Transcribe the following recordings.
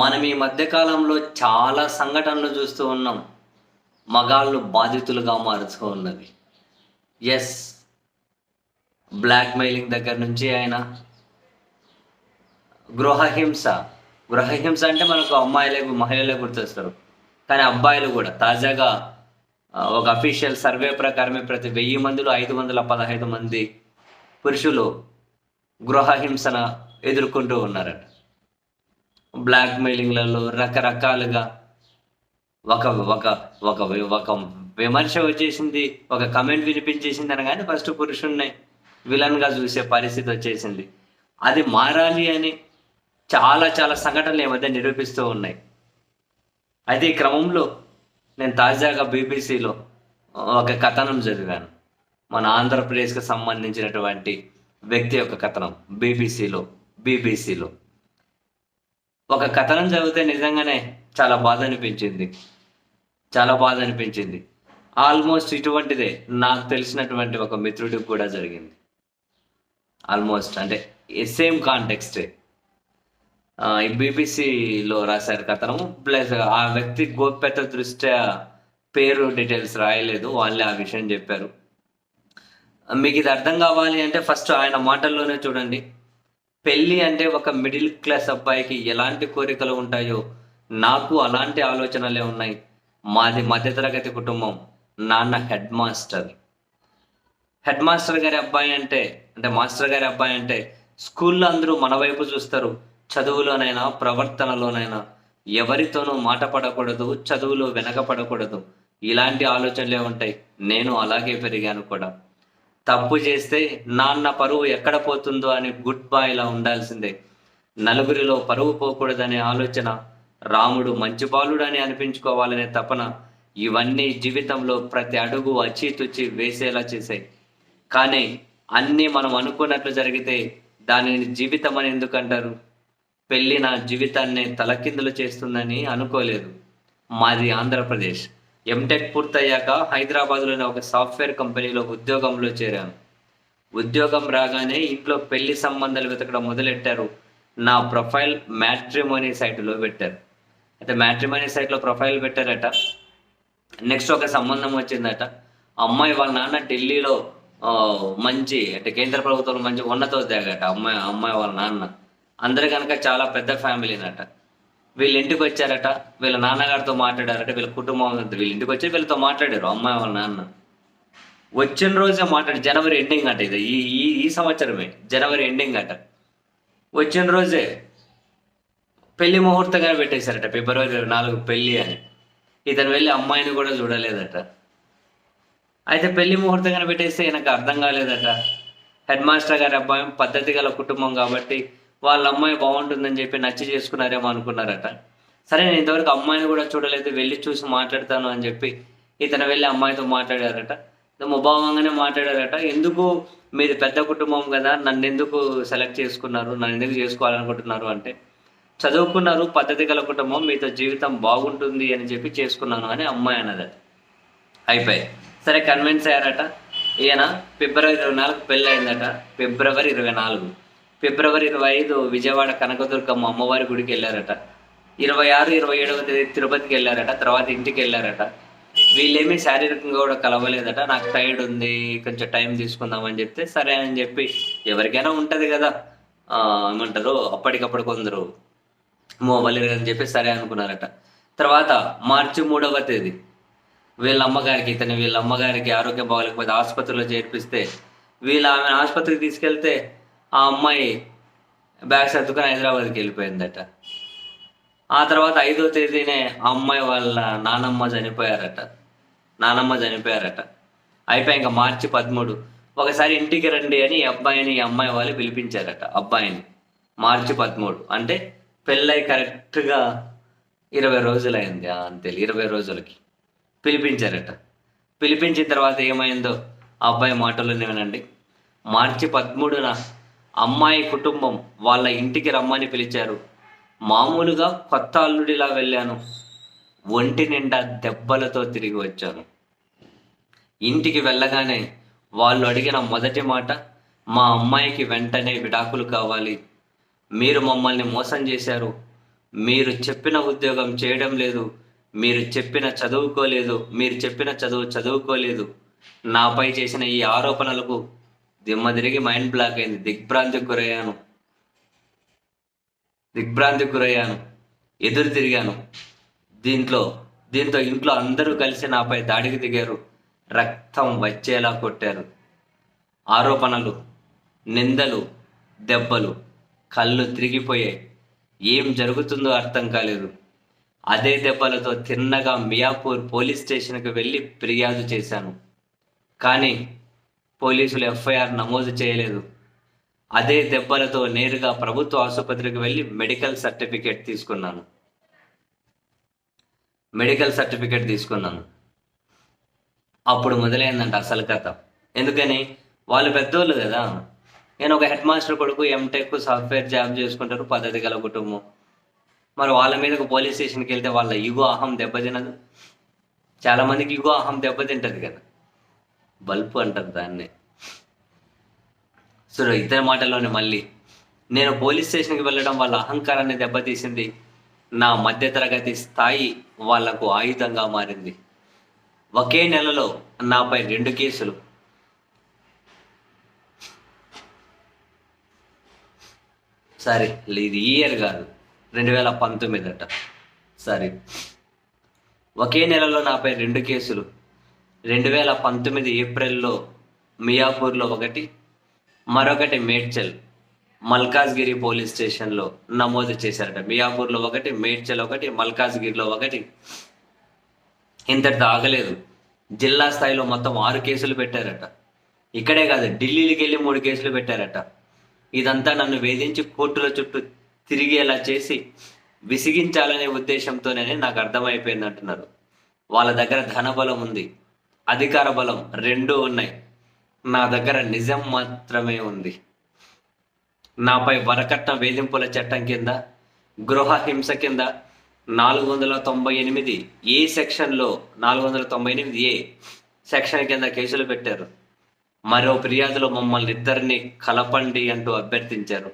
మనం ఈ మధ్యకాలంలో చాలా సంఘటనలు చూస్తూ ఉన్నాం. మగాళ్ళు బాధితులుగా మారుతూ ఉన్నది ఎస్ బ్లాక్మెయిలింగ్ దగ్గర నుంచి ఆయన గృహహింస. గృహహింస అంటే మనకు అమ్మాయిలే మహిళలే గుర్తొస్తారు. కానీ అబ్బాయిలు కూడా. తాజాగా ఒక అఫీషియల్ సర్వే ప్రకారమే ప్రతి వెయ్యి మందిలో ఐదు వందల పదహైదు మంది పురుషులు గృహహింసన ఎదుర్కొంటూ ఉన్నారట. బ్లాక్ మెయిలింగ్లలో రకరకాలుగా ఒక ఒక ఒక ఒక విమర్శ వచ్చేసింది ఒక కమెంట్ వినిపించేసింది అనగానే ఫస్ట్ పురుషుణ్ణి విలన్గా చూసే పరిస్థితి వచ్చేసింది. అది మారాలి అని చాలా చాలా సంఘటనలు ఈ మధ్య నిరూపిస్తూ ఉన్నాయి. అయితే ఈ క్రమంలో నేను తాజాగా బీబీసీలో ఒక కథనం చదివాను. మన ఆంధ్రప్రదేశ్కి సంబంధించినటువంటి వ్యక్తి యొక్క కథనం బీబీసీలో బీబీసీలో ఒక కథనం చదివితే నిజంగానే చాలా బాధ అనిపించింది చాలా బాధ అనిపించింది ఆల్మోస్ట్ ఇటువంటిదే నాకు తెలిసినటువంటి ఒక మిత్రుడికి కూడా జరిగింది. ఆల్మోస్ట్ అంటే సేమ్ కాంటెక్స్టే. ఈ బీబీసీలో రాశారు కథనం ప్లస్ ఆ వ్యక్తి గోప్యత దృష్ట్యా పేరు డీటెయిల్స్ రాయలేదు. వాళ్ళే ఆ విషయం చెప్పారు. మీకు ఇది అర్థం కావాలి అంటే ఫస్ట్ ఆయన మాటల్లోనే చూడండి. పెళ్ళి అంటే ఒక మిడిల్ క్లాస్ అబ్బాయికి ఎలాంటి కోరికలు ఉంటాయో నాకు అలాంటి ఆలోచనలే ఉన్నాయి. మాది మధ్యతరగతి కుటుంబం. నాన్న హెడ్ మాస్టర్. హెడ్ మాస్టర్ గారి అబ్బాయి అంటే అంటే మాస్టర్ గారి అబ్బాయి అంటే స్కూల్లో అందరూ మన వైపు చూస్తారు. చదువులోనైనా ప్రవర్తనలోనైనా ఎవరితోనూ మాట పడకూడదు చదువులో వెనకపడకూడదు ఇలాంటి ఆలోచనలే ఉంటాయి. నేను అలాగే పెరిగాను కూడా. తప్పు చేస్తే నాన్న పరువు ఎక్కడ పోతుందో అని గుడ్ బాయ్లా ఉండాల్సిందే. నలుగురిలో పరువు పోకూడదనే ఆలోచన రాముడు మంచి బాలుడు అని అనిపించుకోవాలనే తపన ఇవన్నీ జీవితంలో ప్రతి అడుగు అచ్చితుచ్చి వేసేలా చేశాయి. కానీ అన్నీ మనం అనుకున్నట్లు జరిగితే దానిని జీవితం అని ఎందుకంటారు? పెళ్ళి నా జీవితాన్ని తలకిందులు చేస్తుందని అనుకోలేదు. మాది ఆంధ్రప్రదేశ్. ఎంటెక్ పూర్తయ్యాక హైదరాబాద్లోని ఒక సాఫ్ట్వేర్ కంపెనీలో ఉద్యోగంలో చేరాను. ఉద్యోగం రాగానే ఇంట్లో పెళ్ళి సంబంధాలు వెతకడం మొదలెట్టారు. నా ప్రొఫైల్ మ్యాట్రిమోనీ సైట్లో పెట్టారు. అయితే మ్యాట్రిమోనీ సైట్లో ప్రొఫైల్ పెట్టారట. నెక్స్ట్ ఒక సంబంధం వచ్చిందట. అమ్మాయి వాళ్ళ నాన్న ఢిల్లీలో మంచి అంటే కేంద్ర ప్రభుత్వంలో మంచి ఉన్నతోద్యోగట అమ్మాయి అమ్మాయి వాళ్ళ నాన్న. అందరు కనుక చాలా పెద్ద ఫ్యామిలీనట. వీళ్ళ ఇంటికి వచ్చారట వీళ్ళ నాన్నగారితో మాట్లాడారట వీళ్ళ కుటుంబం వీళ్ళ ఇంటికి వచ్చి వీళ్ళతో మాట్లాడారు అమ్మాయి వాళ్ళ నాన్న. వచ్చిన రోజే మాట్లాడి జనవరి ఎండింగ్ అట ఇది. ఈ ఈ ఈ సంవత్సరమే జనవరి ఎండింగ్ అట. వచ్చిన రోజే పెళ్ళి ముహూర్తంగా పెట్టేశారట ఫిబ్రవరి ఇరవై నాలుగు పెళ్ళి అని. ఇతను వెళ్ళి అమ్మాయిని కూడా చూడలేదట. అయితే పెళ్ళి ముహూర్తంగా పెట్టేస్తే నాకు అర్థం కాలేదట. హెడ్ మాస్టర్ గారి అబ్బాయి పద్ధతి గల కుటుంబం కాబట్టి వాళ్ళ అమ్మాయి బాగుంటుందని చెప్పి నచ్చి చేసుకున్నారేమో అనుకున్నారట. సరే నేను ఇంతవరకు అమ్మాయిని కూడా చూడలేదు వెళ్ళి చూసి మాట్లాడతాను అని చెప్పి ఇతను వెళ్ళి అమ్మాయితో మాట్లాడారట. ముభావంగానే మాట్లాడారట. ఎందుకు మీది పెద్ద కుటుంబం కదా నన్ను ఎందుకు సెలెక్ట్ చేసుకున్నారు నన్ను ఎందుకు చేసుకోవాలనుకుంటున్నారు అంటే చదువుకున్నారు పద్ధతి గల కుటుంబం మీతో జీవితం బాగుంటుంది అని చెప్పి చేసుకున్నాను అని అమ్మాయి అన్నది. అయిపోయి సరే కన్విన్స్ అయ్యారట. ఈయన ఫిబ్రవరి ఇరవై నాలుగు పెళ్ళి అయిందట ఫిబ్రవరి ఇరవై నాలుగు. ఫిబ్రవరి ఇరవై ఐదు విజయవాడ కనకదుర్గమ్మ అమ్మవారి గుడికి వెళ్ళారట. ఇరవై ఆరు ఇరవై ఏడవ తేదీ తిరుపతికి వెళ్ళారట తర్వాత ఇంటికి వెళ్ళారట. వీళ్ళేమీ శారీరకంగా కూడా కలవలేదట. నాకు టైర్డ్ ఉంది కొంచెం టైం తీసుకుందామని చెప్తే సరే అని చెప్పి ఎవరికైనా ఉంటుంది కదా. ఏమంటారు? అప్పటికప్పుడు కొందరు మోబలి అని చెప్పి సరే అనుకున్నారట. తర్వాత మార్చి మూడవ తేదీ వీళ్ళ అమ్మగారికి ఇతని వీళ్ళ అమ్మగారికి ఆరోగ్యం బాగోలేకపోతే ఆసుపత్రిలో చేర్పిస్తే వీళ్ళు ఆమె ఆసుపత్రికి తీసుకెళ్తే ఆ అమ్మాయి బ్యాగ్ సర్దుకొని హైదరాబాద్కి వెళ్ళిపోయిందట. ఆ తర్వాత ఐదో తేదీనే ఆ అమ్మాయి వాళ్ళ నానమ్మ చనిపోయారట. నానమ్మ చనిపోయారట. అయిపోయి ఇంకా మార్చి పదమూడు. ఒకసారి ఇంటికి రండి అని ఈ అబ్బాయిని ఈ అమ్మాయి వాళ్ళు పిలిపించారట అబ్బాయిని. మార్చి పదమూడు. అంటే పెళ్ళై కరెక్ట్గా ఇరవై రోజులైంది అంతే ఇరవై రోజులకి పిలిపించారట. పిలిపించిన తర్వాత ఏమైందో ఆ అబ్బాయి మాటలోనే వినండి. మార్చి పదమూడున అమ్మాయి కుటుంబం వాళ్ళ ఇంటికి రమ్మని పిలిచారు. మామూలుగా కొత్త అల్లుడిలా వెళ్ళాను. ఒంటి నిండా దెబ్బలతో తిరిగి వచ్చాను. ఇంటికి వెళ్ళగానే వాళ్ళు అడిగిన మొదటి మాట మా అమ్మాయికి వెంటనే విడాకులు కావాలి. మీరు మమ్మల్ని మోసం చేశారు. మీరు చెప్పిన ఉద్యోగం చేయడం లేదు. మీరు చెప్పిన చదువుకోలేదు. మీరు చెప్పిన చదువు చదువుకోలేదు. నాపై చేసిన ఈ ఆరోపణలకు దిమ్మ తిరిగి మైండ్ బ్లాక్ అయింది. దిగ్భ్రాంతికి గురయ్యాను. దిగ్భ్రాంతికి గురయ్యాను. ఎదురు తిరిగాను. దీంట్లో దీంతో ఇంట్లో అందరూ కలిసి నాపై దాడికి దిగారు. రక్తం వచ్చేలా కొట్టారు. ఆరోపణలు నిందలు దెబ్బలు కళ్ళు తిరిగిపోయాయి. ఏం జరుగుతుందో అర్థం కాలేదు. అదే దెబ్బలతో తిన్నగా మియాపూర్ పోలీస్ స్టేషన్కి వెళ్ళి ఫిర్యాదు చేశాను. కానీ పోలీసులు ఎఫ్ఐఆర్ నమోదు చేయలేదు. అదే దెబ్బలతో నేరుగా ప్రభుత్వ ఆసుపత్రికి వెళ్ళి మెడికల్ సర్టిఫికేట్ తీసుకున్నాను. మెడికల్ సర్టిఫికేట్ తీసుకున్నాను. అప్పుడు మొదలైందంట అసలు కథ. ఎందుకని? వాళ్ళు పెద్దోళ్ళు కదా. నేను ఒక హెడ్ మాస్టర్ కొడుకు ఎంటెక్ సాఫ్ట్వేర్ జాబ్ చేసుకుంటారు పద్ధతి గల కుటుంబం. మరి వాళ్ళ మీదకు పోలీస్ స్టేషన్కి వెళ్తే వాళ్ళ ఇగో అహం దెబ్బతినదు. చాలామందికి మందికి అహం దెబ్బతింటది కదా. బల్బు అంటారు దాన్ని. సో ఇద్దరి మాటల్లోనే మళ్ళీ. నేను పోలీస్ స్టేషన్కి వెళ్ళడం వాళ్ళ అహంకారాన్ని దెబ్బతీసింది. నా మధ్యతరగతి స్థాయి వాళ్ళకు ఆయుధంగా మారింది. ఒకే నెలలో నాపై రెండు కేసులు. సారీ ఇది ఇయర్ కాదు. రెండు వేల పంతొమ్మిది అట సారీ. ఒకే నెలలో నాపై రెండు కేసులు. రెండు వేల పంతొమ్మిది ఏప్రిల్లో మియాపూర్లో ఒకటి మరొకటి మేడ్చల్ మల్కాజ్గిరి పోలీస్ స్టేషన్లో నమోదు చేశారట. మియాపూర్లో ఒకటి మేడ్చల్ ఒకటి మల్కాజ్గిరిలో ఒకటి. ఇంతటితో ఆగలేదు. జిల్లా స్థాయిలో మొత్తం ఆరు కేసులు పెట్టారట. ఇక్కడే కాదు ఢిల్లీకి వెళ్ళి మూడు కేసులు పెట్టారట. ఇదంతా నన్ను వేధించి కోర్టుల చుట్టూ తిరిగేలా చేసి విసిగించాలనే ఉద్దేశంతోనే నాకు అర్థమైపోయింది అంటున్నారు వాళ్ళ దగ్గర ధనబలం ఉంది. అధికార బలం రెండూ ఉన్నాయి. నా దగ్గర నిజం మాత్రమే ఉంది. నాపై వరకట్న వేధింపుల చట్టం కింద గృహ హింస కింద నాలుగు వందల తొంభై ఎనిమిది ఏ సెక్షన్లో నాలుగు వందల తొంభై ఎనిమిది ఏ సెక్షన్ కింద కేసులు పెట్టారు. మరో ఫిర్యాదులో మమ్మల్ని ఇద్దరిని కలపండి అంటూ అభ్యర్థించారు.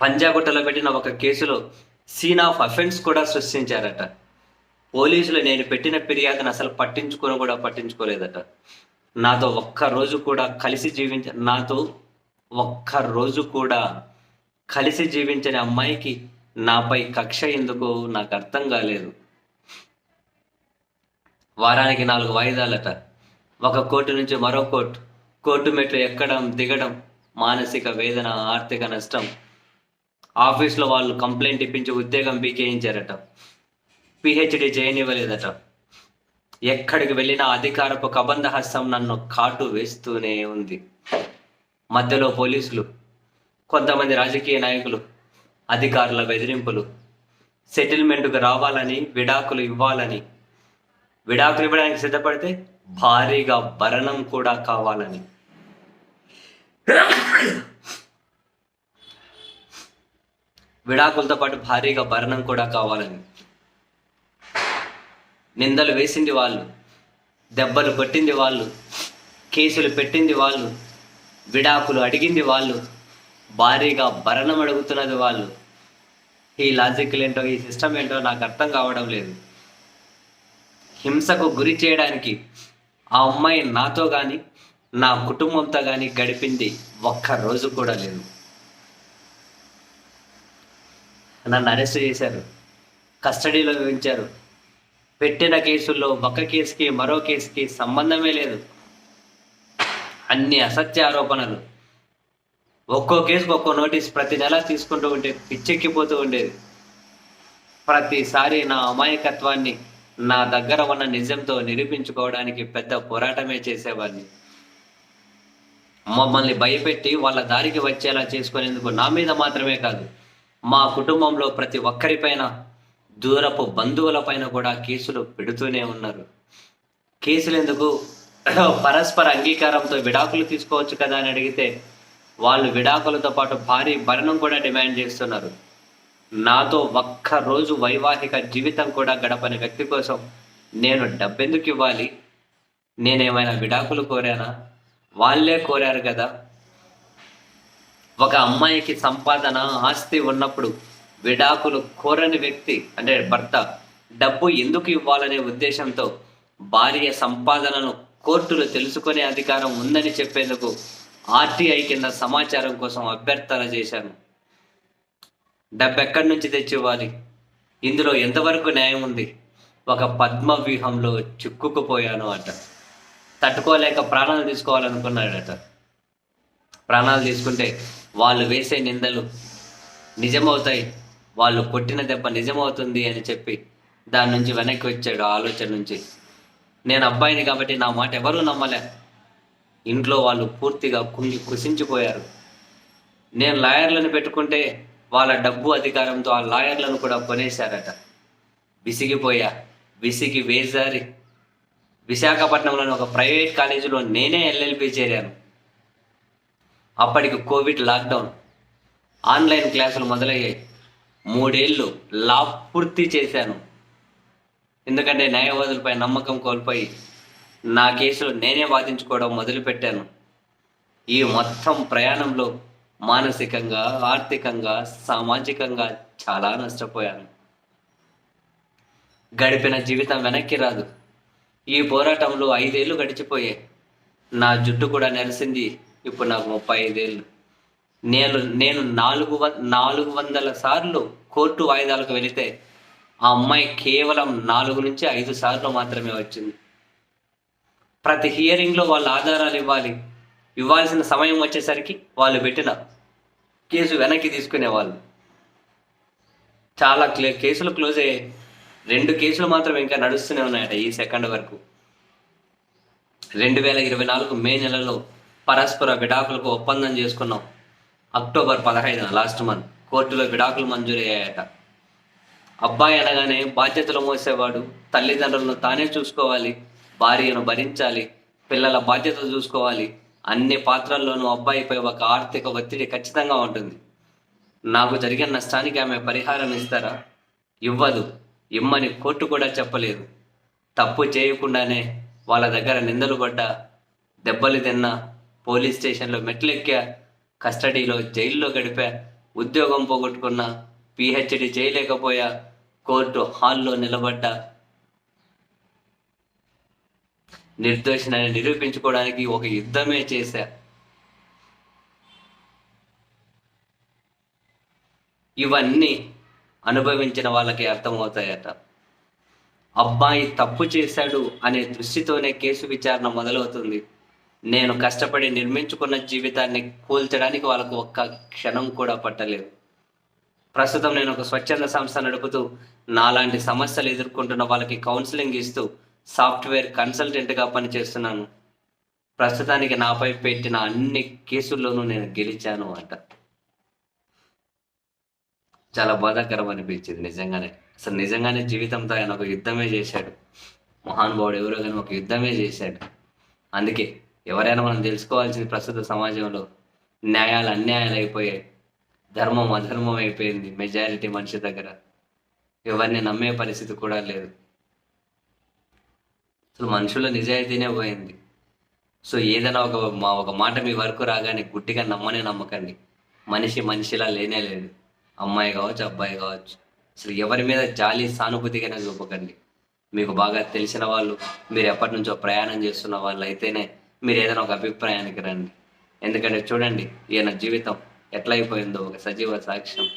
పంజాగుట్టలో పెట్టిన ఒక కేసులో సీన్ ఆఫ్ అఫెన్స్ కూడా సృష్టించారట. పోలీసులు నేను పెట్టిన ఫిర్యాదును అసలు పట్టించుకొని కూడా పట్టించుకోలేదట. నాతో ఒక్క రోజు కూడా కలిసి జీవించ నాతో ఒక్క రోజు కూడా కలిసి జీవించని అమ్మాయికి నాపై కక్ష ఎందుకు నాకు అర్థం కాలేదు. వారానికి నాలుగు వాయిదాలట. ఒక కోర్టు నుంచి మరో కోర్టు. కోర్టు మెట్లు ఎక్కడం దిగడం మానసిక వేదన ఆర్థిక నష్టం. ఆఫీస్లో వాళ్ళు కంప్లైంట్ ఇప్పించి ఉద్యోగం పీకేయించారట పిహెచ్డి చేయనివ్వలేదట ఎక్కడికి వెళ్ళినా అధికారపు కబంధ హస్తం నన్ను కాటు వేస్తూనే ఉంది. మధ్యలో పోలీసులు కొంతమంది రాజకీయ నాయకులు అధికారుల బెదిరింపులు సెటిల్మెంట్కు రావాలని విడాకులు ఇవ్వాలని విడాకులు ఇవ్వడానికి సిద్ధపడితే భారీగా భరణం కూడా కావాలని. విడాకులతో పాటు భారీగా భరణం కూడా కావాలని. నిందలు వేసింది వాళ్ళు దెబ్బలు కొట్టింది వాళ్ళు కేసులు పెట్టింది వాళ్ళు విడాకులు అడిగింది వాళ్ళు భారీగా భరణం అడుగుతున్నది వాళ్ళు. ఈ లాజిక్లు ఏంటో ఈ సిస్టమ్ ఏంటో నాకు అర్థం కావడం లేదు. హింసకు గురి చేయడానికి ఆ అమ్మాయి నాతో కానీ నా కుటుంబంతో కానీ గడిపింది ఒక్క రోజు కూడా లేదు. నన్ను అరెస్ట్ చేశారు. కస్టడీలో ఉంచారు పెట్టిన కేసుల్లో ఒక కేసుకి మరో కేసుకి సంబంధమే లేదు. అన్ని అసత్య ఆరోపణలు. ఒక్కో కేసుకు ఒక్కో నోటీస్ ప్రతి నెల తీసుకుంటూ ఉంటే పిచ్చెక్కిపోతూ ఉండేది. ప్రతిసారి నా అమాయకత్వాన్ని నా దగ్గర ఉన్న నిజంతో నిరూపించుకోవడానికి పెద్ద పోరాటమే చేసేవాడిని. మమ్మల్ని భయపెట్టి వాళ్ళ దారికి వచ్చేలా చేసుకునేందుకు నా మీద మాత్రమే కాదు మా కుటుంబంలో ప్రతి ఒక్కరిపైన దూరపు బంధువుల పైన కూడా కేసులు పెడుతూనే ఉన్నారు. కేసులు ఎందుకు పరస్పర అంగీకారంతో విడాకులు తీసుకోవచ్చు కదా అని అడిగితే వాళ్ళు విడాకులతో పాటు భారీ భరణం కూడా డిమాండ్ చేస్తున్నారు. నాతో ఒక్క రోజు వైవాహిక జీవితం కూడా గడపని వ్యక్తి కోసం నేను డబ్బెందుకు ఇవ్వాలి? నేనేమైనా విడాకులు కోరానా? వాళ్ళే కోరారు కదా. ఒక అమ్మాయికి సంపాదన ఆస్తి ఉన్నప్పుడు విడాకులు కోరని వ్యక్తి అంటే భర్త డబ్బు ఎందుకు ఇవ్వాలనే ఉద్దేశంతో భార్య సంపాదనను కోర్టులు తెలుసుకునే అధికారం ఉందని చెప్పేందుకు ఆర్టీఐ కింద సమాచారం కోసం అభ్యర్థన చేశాను డబ్బు ఎక్కడి నుంచి తెచ్చి ఇవ్వాలి ఇందులో ఎంతవరకు న్యాయం ఉంది? ఒక పద్మ వ్యూహంలో చిక్కుకుపోయాను అట. తట్టుకోలేక ప్రాణాలు తీసుకోవాలనుకున్నాడట. ప్రాణాలు తీసుకుంటే వాళ్ళు వేసే నిందలు నిజమవుతాయి. వాళ్ళు కొట్టిన దెబ్బ నిజమవుతుంది అని చెప్పి దాని నుంచి వెనక్కి వచ్చాడు ఆలోచన నుంచి. నేను అబ్బాయిని కాబట్టి నా మాట ఎవరూ నమ్మలే. ఇంట్లో వాళ్ళు పూర్తిగా కుంగి కుసించిపోయారు నేను లాయర్లను పెట్టుకుంటే వాళ్ళ డబ్బు అధికారంతో ఆ లాయర్లను కూడా కొనేశారట. విసిగిపోయా విసిగి వేజారి. విశాఖపట్నంలోని ఒక ప్రైవేట్ కాలేజీలో నేనే ఎల్ఎల్పి చేరాను. అప్పటికి కోవిడ్ లాక్డౌన్. ఆన్లైన్ క్లాసులు మొదలయ్యాయి. మూడేళ్ళు లా పూర్తి చేశాను. ఎందుకంటే న్యాయవాదులపై నమ్మకం కోల్పోయి నా కేసులు నేనే వాదించుకోవడం మొదలుపెట్టాను. ఈ మొత్తం ప్రయాణంలో మానసికంగా ఆర్థికంగా సామాజికంగా చాలా నష్టపోయాను. గడిపిన జీవితం వెనక్కి రాదు. ఈ పోరాటంలో ఐదేళ్ళు గడిచిపోయాయి. నా జుట్టు కూడా నెలసింది ఇప్పుడు నాకు ముప్పై ఐదేళ్ళు నేను నేను నాలుగు వ నాలుగు వందల సార్లు కోర్టు వాయిదాలకు వెళితే ఆ అమ్మాయి కేవలం నాలుగు నుంచి ఐదు సార్లు మాత్రమే వచ్చింది. ప్రతి హియరింగ్లో వాళ్ళు ఆధారాలు ఇవ్వాలి. ఇవ్వాల్సిన సమయం వచ్చేసరికి వాళ్ళు పెట్టిన కేసు వెనక్కి తీసుకునేవాళ్ళు. చాలా క్లే కేసులు క్లోజ్ అయ్యాయి. రెండు కేసులు మాత్రం ఇంకా నడుస్తూనే ఉన్నాయట ఈ సెకండ్ వరకు. రెండు వేల ఇరవై నాలుగు మే నెలలో పరస్పర విడాకులకు ఒప్పందం చేసుకున్నాం. అక్టోబర్ పదహైదున లాస్ట్ మంత్ కోర్టులో విడాకులు మంజూరయ్యాయట. అబ్బాయి అనగానే బాధ్యతలు మోసేవాడు. తల్లిదండ్రులను తానే చూసుకోవాలి. భార్యను భరించాలి. పిల్లల బాధ్యతలు చూసుకోవాలి. అన్ని పాత్రల్లోనూ అబ్బాయిపై ఒక ఆర్థిక ఒత్తిడి ఖచ్చితంగా ఉంటుంది. నాకు జరిగిన నష్టానికి ఆమె పరిహారం ఇస్తారా? ఇవ్వదు. ఇమ్మని కోర్టు కూడా చెప్పలేదు. తప్పు చేయకుండానే వాళ్ళ దగ్గర నిందలు పడ్డా దెబ్బలు తిన్నా పోలీస్ స్టేషన్లో మెట్లెక్కా కస్టడీలో జైల్లో గడిపా ఉద్యోగం పోగొట్టుకున్నా పిహెచ్డి చేయలేకపోయా కోర్టు హాల్లో నిలబడ్డా. నిర్దోషణాన్ని నిరూపించుకోవడానికి ఒక యుద్ధమే చేశా. ఇవన్నీ అనుభవించిన వాళ్ళకి అర్థమవుతాయట. అబ్బాయి తప్పు చేశాడు అనే దృష్టితోనే కేసు విచారణ మొదలవుతుంది. నేను కష్టపడి నిర్మించుకున్న జీవితాన్ని కూల్చడానికి వాళ్ళకు ఒక్క క్షణం కూడా పట్టలేదు. ప్రస్తుతం నేను ఒక స్వచ్ఛంద సంస్థ నడుపుతూ నాలాంటి సమస్యలు ఎదుర్కొంటున్న వాళ్ళకి కౌన్సిలింగ్ ఇస్తూ సాఫ్ట్వేర్ కన్సల్టెంట్గా పనిచేస్తున్నాను. ప్రస్తుతానికి నాపై పెట్టిన అన్ని కేసుల్లోనూ నేను గెలిచాను అంట. చాలా బాధాకరం అనిపించింది నిజంగానే. అసలు నిజంగానే జీవితంతో ఆయన ఒక యుద్ధమే చేశాడు. మహానుభావుడు ఎవరో కానీ ఒక యుద్ధమే చేశాడు. అందుకే ఎవరైనా మనం తెలుసుకోవాల్సింది ప్రస్తుత సమాజంలో న్యాయాలు అన్యాయాలు అయిపోయాయి ధర్మం అధర్మం అయిపోయింది మెజారిటీ మనిషి దగ్గర. ఎవరిని నమ్మే పరిస్థితి కూడా లేదు. అసలు మనుషుల నిజాయితీనే పోయింది. సో ఏదైనా ఒక మా ఒక మాట మీ వరకు రాగానే గుడ్డిగా నమ్మనే నమ్మకండి. మనిషి మనిషిలా లేనే లేదు. అమ్మాయి కావచ్చు అబ్బాయి కావచ్చు. అసలు ఎవరి మీద జాలి సానుభూతిగానే చూపకండి. మీకు బాగా తెలిసిన వాళ్ళు మీరు ఎప్పటి నుంచో ప్రయాణం చేస్తున్న వాళ్ళు అయితేనే మీరు ఏదైనా ఒక అభిప్రాయానికి రండి. ఎందుకంటే చూడండి ఈయన జీవితం ఎట్లయిపోయిందో ఒక సజీవ సాక్ష్యం.